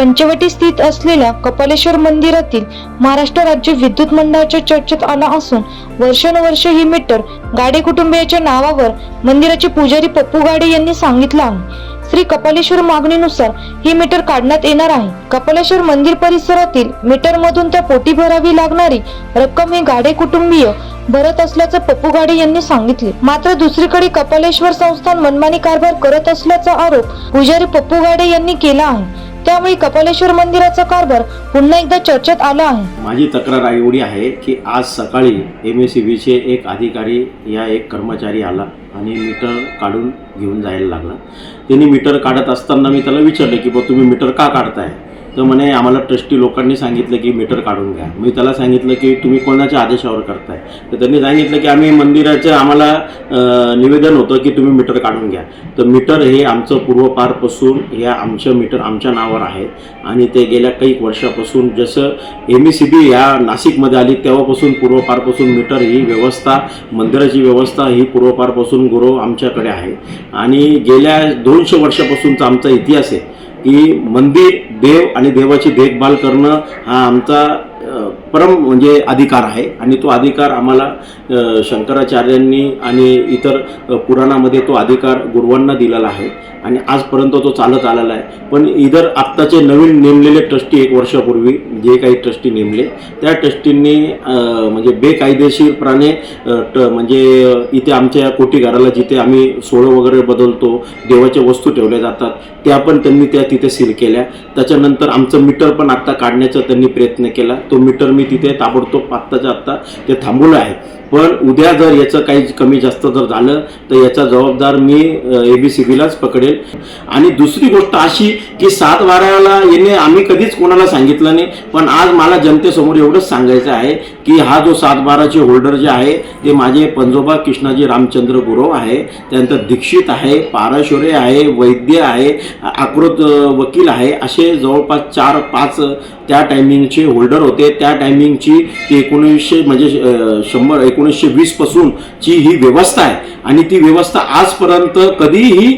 पंचवटी स्थित असलेल्या कपालेश्वर मंदिरातील महाराष्ट्र राज्य विद्युत मंडळाच्या चर्चेत आला असून वर्षानुवर्ष ही मीटर गाडे कुटुंबियाच्या नावावर मंदिराचे पुजारी पप्पू गाडे यांनी सांगितलं आहे. श्री कपालेश्वर मागणीनुसार ही मीटर काढण्यात येणार आहे. कपालेश्वर मंदिर परिसरातील मीटर मधून त्या पोटी भरावी लागणारी रक्कम ही गाडे कुटुंबीय भरत असल्याचं पप्पू गाडे यांनी सांगितले. मात्र दुसरीकडे कपालेश्वर संस्थान मनमानी कारभार करत असल्याचा आरोप पुजारी पप्पू गाडे यांनी केला आहे. त्यावेळी कपालेश्वर मंदिराचा कारभार पुन्हा एकदा चर्चेत आला आहे. माझी तक्रार एवढी आहे की आज सकाळी एम एस सी बीचे एक अधिकारी या एक कर्मचारी आला आणि मीटर काढून घेऊन जायला लागला. त्यांनी मीटर काढत असताना मी त्याला विचारले की बा तुम्ही मीटर का काढताय? तर म्हणे आम्हाला ट्रस्टी लोकांनी सांगितलं की मीटर काढून घ्या. मी त्याला सांगितलं की तुम्ही कोणाच्या आदेशावर करताय? तर त्यांनी सांगितलं की आम्ही मंदिराचं आम्हाला निवेदन होतं की तुम्ही मीटर काढून घ्या. तर मीटर हे आमचं पूर्वपारपासून या आमचं मीटर आमच्या नावावर आहे. आणि ते गेल्या काही वर्षापासून जसं एम ई सी बी ह्या नाशिकमध्ये आली तेव्हापासून पूर्वपारपासून मीटर ही व्यवस्था मंदिराची व्यवस्था ही पूर्वपारपासून गुरव आमच्याकडे आहे. आणि गेल्या दोनशे वर्षापासूनचा आमचा इतिहास आहे. की मंदिर देव आणि देवाची देखभाल करणं हा आमचा परम म्हणजे अधिकार आहे आणि तो अधिकार आम्हाला शंकराचार्यांनी आणि इतर पुराणामध्ये तो अधिकार गुरुवांना दिलेला आहे आणि आजपर्यंत तो चालत आलेला आहे. पण इतर आत्ताचे नवीन नेमलेले ट्रस्टी एक वर्षापूर्वी जे काही ट्रस्टी नेमले त्या ट्रस्टींनी म्हणजे बेकायदेशीरपणे ट म्हणजे इथे आमच्या कोटीघराला जिथे आम्ही सोळं वगैरे बदलतो देवाच्या वस्तू ठेवल्या जातात त्या पण त्यांनी त्या तिथे सील केल्या. त्याच्यानंतर आमचं मीटर पण आत्ता काढण्याचा त्यांनी प्रयत्न केला. तो मीटर मी तिथे ताबडतोब आत्ताच्या आत्ता ते थांबवलं आहे. पण उद्या जर याचं काही कमी जास्त जर झालं तर याचा जबाबदार मी ए बी सी बीलाच पकडेल. आणि दुसरी गोष्ट अशी की सात वाऱ्याला येणे आम्ही कधीच कोणाला सांगितलं नाही पण आज मला जनतेसमोर एवढंच सांगायचं आहे की हा जो सात बाराचे होल्डर जे आहे ते माझे पंजोबा कृष्णाजी रामचंद्र गुरव आहे त्यानंतर दीक्षित आहे पाराशोरे आहे वैद्य आहे आकृत वकील आहे असे जवळपास चार पाच त्या टायमिंगचे होल्डर होते. त्या टायमिंगची ती एकोणीसशे म्हणजे शंभर एकोणीसशे वीसपासूनची ही व्यवस्था आहे. आणि ती व्यवस्था आजपर्यंत कधीही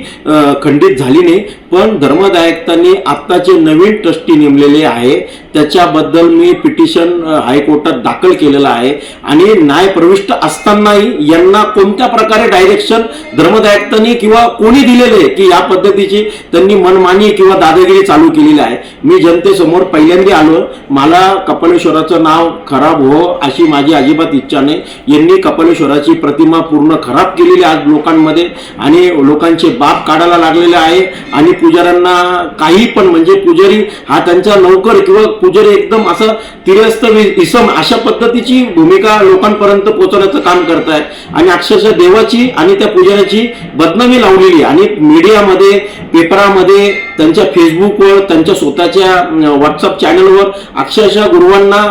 खंडित झाली नाही. पण धर्मदायकतांनी आत्ताचे नवीन ट्रस्टी नेमलेले आहे. त्याच्याबद्दल मी पिटिशन हायकोर्टात दाखल केलेलं आहे. आणि न्याय प्रविष्ट असतानाही यांना कोणत्या प्रकारे डायरेक्शन धर्मदायकतांनी किंवा कोणी दिलेले की या पद्धतीची त्यांनी मनमानी किंवा दादागिरी चालू केलेली आहे. मी जनतेसमोर पहिल्यांदा आलो मला कपालेश्वराचं नाव खराब हो अशी माझी अजिबात इच्छा नाही. यांनी कपालेश्वराची प्रतिमा पूर्ण खराब केलेली आज लोकांमध्ये आणि लोकांचे बाप काढायला लागलेले आहे आणि पुजाऱ्यांना काही पण म्हणजे पुजारी हा त्यांचा नौकर किंवा पुजारी एकदम असं तिरस्त इसम अशा पद्धतीची भूमिका लोकांपर्यंत पोहोचवण्याचं काम करत आहे आणि अक्षरशः देवाची आणि त्या पुजाऱ्याची बदनामी लावलेली आहे. आणि मीडियामध्ये पेपरामध्ये त्यांच्या फेसबुकवर त्यांच्या स्वतःच्या व्हॉट्सअप चॅनलवर अक्षरशः गुरुवांना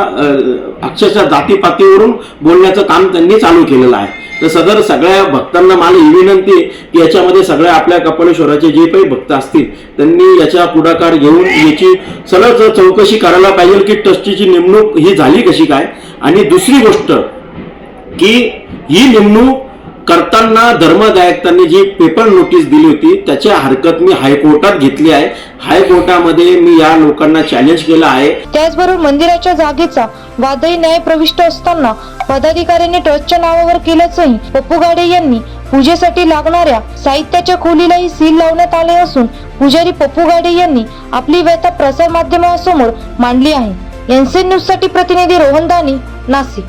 अक्षरशः जातीपातीवरून बोलण्याचं काम त्यांनी चालू केलेलं आहे. तर सदर सगळ्या भक्तांना मला ही विनंती आहे की याच्यामध्ये सगळ्या आपल्या कपालेश्वराचे जे काही भक्त असतील त्यांनी याचा पुढाकार घेऊन याची सलग चौकशी करायला पाहिजे की ट्रस्टीची नेमणूक ही झाली कशी काय. आणि दुसरी गोष्ट की ही नेमणूक करताना धर्मदायकतांनी जी पेपर नोटीस दिली होती त्याची हरकत मी हायकोर्टात घेतली आहे. हायकोर्टामध्ये मी या लोकांना चॅलेंज केलं आहे. त्याचबरोबर मंदिराच्या जागेचा वादही न्याय प्रविष्ट असताना पदाधिकाऱ्यांनी ट्रस्टच्या नावावर केल्याचंही पप्पू गाडे यांनी पूजेसाठी लागणाऱ्या साहित्याच्या खोलीलाही सील लावण्यात आले असून पुजारी पप्पू गाडे यांनी आपली व्यथा प्रसार माध्यमासमोर मांडली आहे. एनसी न्यूजसाठी प्रतिनिधी रोहन दानी नाशिक.